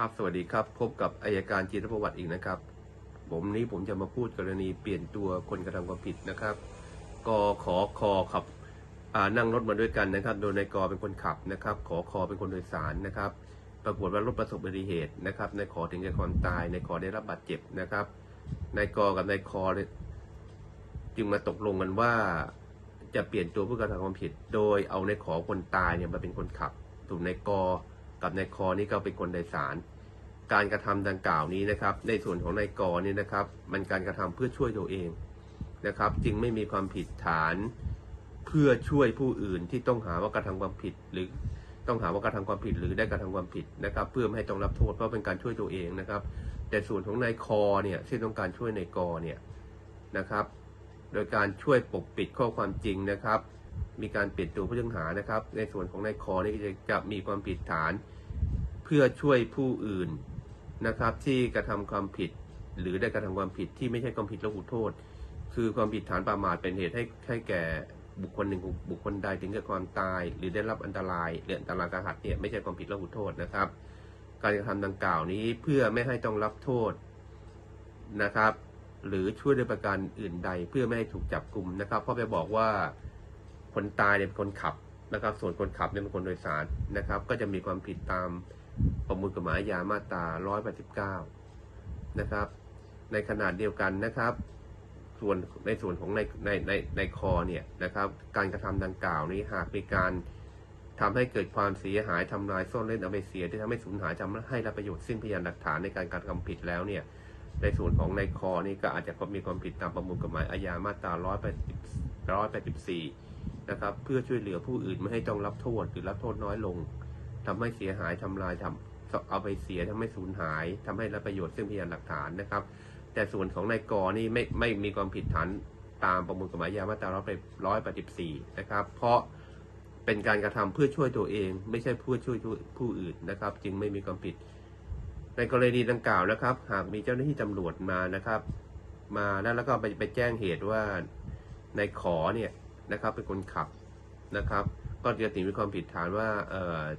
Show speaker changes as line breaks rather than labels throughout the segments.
ครับสวัสดีครับ พบกับอายการจิตประวัติอีกนะครับ ผมนี้ผมจะมาพูดกรณีเปลี่ยนตัวคนกระทำความผิดนะครับกขอคอขับนั่งรถมาด้วยกันนะครับ โดยนายกเป็นคนขับนะครับขอคอเป็นคนโดยสารนะครับ ปรากฏว่ารถประสบอุบัติเหตุนะครับนายขอถึงแก่ความตายนายขอได้รับบาดเจ็บนะครับนายกกับนายคอจึงมาตกลงกันว่าจะเปลี่ยนตัวผู้กระทำความผิด โดยเอานายขอคนตายเนี่ยมาเป็นคนขับส่วนนายก กับนายคอนี่ก็เป็นคนโดยสาร การกระทำดังกล่าวนี้นะครับ ในส่วนของนายกเนี่ยนะครับ มันการกระทำเพื่อช่วยตัวเองนะครับ จึงไม่มีความผิดฐานเพื่อช่วยผู้อื่นที่ต้องหาว่ากระทำความผิดหรือต้องหาว่ากระทำความผิดหรือได้กระทำความผิดนะครับ เพื่อไม่ให้ต้องรับโทษเพราะเป็นการช่วยตัวเองนะครับ แต่ส่วนของนายคอเนี่ยที่ต้องการช่วยนายกอเนี่ยนะครับ โดยการช่วยปกปิดข้อความจริงนะครับ มีการเปลี่ยนตัวผู้ต้องหานะครับ ในส่วนของนายคอนี่จะจะมีความผิดฐาน เพื่อช่วยผู้อื่นนะครับ ที่กระทำความผิด หรือได้กระทำความผิดที่ไม่ใช่ความผิดระหูโทษ คือความผิดฐานประมาทเป็นเหตุให้ให้แก่บุคคลหนึ่งบุคคลใดถึงแก่ความตาย หรือได้รับอันตรายหรืออันตรายกระหัตเนี่ยไม่ใช่ความผิดระหูโทษนะครับ การกระทำดังกล่าวนี้เพื่อไม่ให้ต้องรับโทษนะครับ หรือช่วยด้วยประการอื่นใด เพื่อไม่ให้ถูกจับกลุ่มนะครับ เพราะไปบอกว่าคนตายเนี่ยเป็นคนขับนะครับ ส่วนคนขับเนี่ยเป็นคนโดยสารนะครับ ก็จะมีความผิดตาม ประมวลกฎหมายอาญามาตรา189 นะครับ ในขนาดเดียวกันนะครับ ส่วนในส่วนของในในในในคอเนี่ยนะครับ การกระทำดังกล่าวนี้หากมีการทำให้เกิดความเสียหายทำลายซ่อนเล่นเอาไปเสียที่ทำให้สูญหายทำให้รับประโยชน์สิ้นพยานหลักฐานในการการะทำผิดแล้วเนี่ยในส่วนของในคอนี่ก็อาจจะมีความผิดตามประมวลกฎหมายอาญามาตรา184นะครับ เพื่อช่วยเหลือผู้อื่นไม่ให้ต้องรับโทษหรือรับโทษน้อยลง ทำให้เสียหายทำลายทำเอาไปเสียทำให้สูญหายทำให้รับประโยชน์ซึ่งพยานหลักฐานนะครับ แต่ส่วนของนายกอนี่ไม่ไม่มีความผิดฐานตามประมวลกฎหมายอาญามาตรา184นะครับ เพราะเป็นการกระทำเพื่อช่วยตัวเอง ไม่ใช่เพื่อช่วยผู้อื่นนะครับ จึงไม่มีความผิด ในกรณีดังกล่าวนะครับ หากมีเจ้าหน้าที่ตำรวจมานะครับ มาแล้วแล้วก็ไปไปแจ้งเหตุว่านายขอเนี่ยนะครับ เป็นคนขับนะครับ ก็จะถือมีความผิดฐานว่า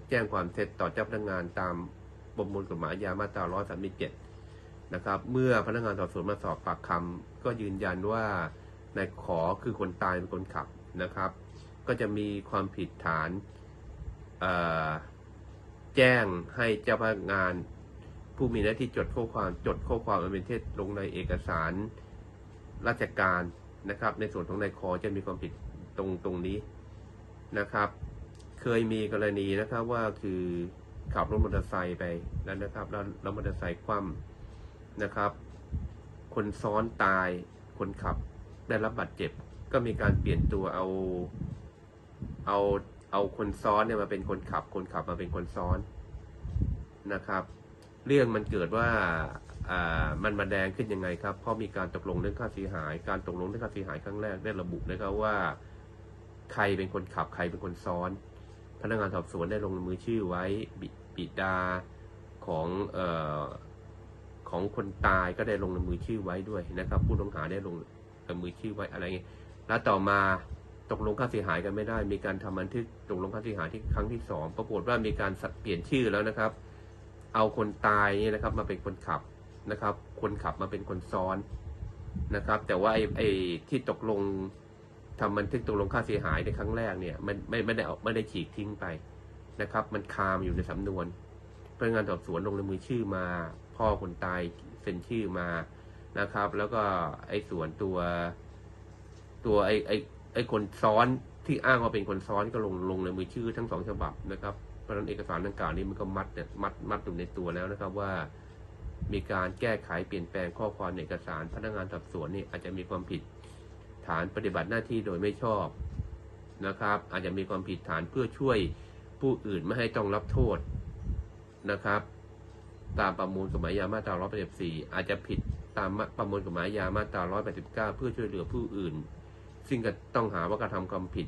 แจ้งความเท็จต่อเจ้าพนักงานตามประมวลกฎหมายอามาตรา 137 นะครับ เมื่อพนักงานสอบสวนมาสอบปากคำก็ยืนยันว่านายขอคือคนตายเป็นคนขับนะครับ ก็จะมีความผิดฐานแจ้งให้เจ้าพนักงานผู้มีหน้าที่จดข้อความจดข้อความอันเป็นเท็จลงในเอกสารราชการนะครับ ในส่วนของนายคอจะมีความผิดตรงตรงนี้ นะครับ เคยมีกรณีนะครับว่าคือขับรถมอเตอร์ไซค์ไปแล้วนะครับแล้วแล้วมอเตอร์ไซค์คว่ำนะครับ คนซ้อนตายคนขับได้รับบาดเจ็บ ก็มีการเปลี่ยนตัวเอาเอาเอาคนซ้อนเนี่ยมาเป็นคนขับ คนขับมาเป็นคนซ้อนนะครับ เรื่องมันเกิดว่าอ่ามันมาแดงขึ้นยังไงครับเพราะมีการตกลงเรื่องค่าเสียหาย การตกลงเรื่องค่าเสียหายครั้งแรกได้ระบุนะครับว่า ใครเป็นคนขับใครเป็นคนซ้อน พนักงานสอบสวนได้ลงมือชื่อไว้บิบิดาของเอ่อของคนตายก็ได้ลงมือชื่อไว้ด้วยนะครับ ผู้ต้องหาได้ลงมือชื่อไว้อะไรเงี้ยแล้วต่อมาตกลงค่าเสียหายกันไม่ได้ มีการทำบันทึกตกลงค่าเสียหายที่ครั้งที่สองปรากฏว่ามีการเปลี่ยนชื่อแล้วนะครับ เอาคนตายเนี่ยนะครับ มาเป็นคนขับนะครับ คนขับมาเป็นคนซ้อนนะครับ แต่ว่าไอ้ไอ้ที่ตกลง ทำบันทึกตกลงค่าเสียหายในครั้งแรกเนี่ยมันไม่ไม่ได้เอาไม่ได้ฉีกทิ้งไปนะครับ มันคามอยู่ในสำนวนพนักงานสอบสวนลงในมือชื่อมา พ่อคนตายเซ็นชื่อมานะครับ แล้วก็ไอ้ส่วนตัวตัวไอ้ไอ้ไอ้คนซ้อนที่อ้างว่าเป็นคนซ้อนก็ลงลงในมือชื่อทั้งสองฉบับนะครับเพราะฉะนั้นเอกสารดังกล่าวนี้มันก็มัดเนี่ยมัดมัดอยู่ในตัวแล้วนะครับว่า มีการแก้ไขเปลี่ยนแปลงข้อความในเอกสารพนักงานสอบสวนนี่อาจจะมีความผิด ฐานปฏิบัติหน้าที่โดยไม่ชอบนะครับ อาจจะมีความผิดฐานเพื่อช่วยผู้อื่นไม่ให้ต้องรับโทษนะครับ ตามประมวลกฎหมายยามาตรา 184 อาจจะผิดตามประมวลกฎหมายยามาตรา 189 เพื่อช่วยเหลือผู้อื่น ซึ่งก็ต้องหาว่ากระทำความผิด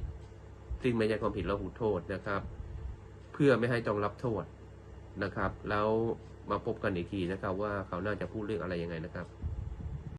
ซึ่งไม่ใช่ความผิดระหูโทษนะครับ เพื่อไม่ให้ต้องรับโทษนะครับ แล้วมาพบกันอีกทีนะครับว่าเขาน่าจะพูดเรื่องอะไรยังไงนะครับ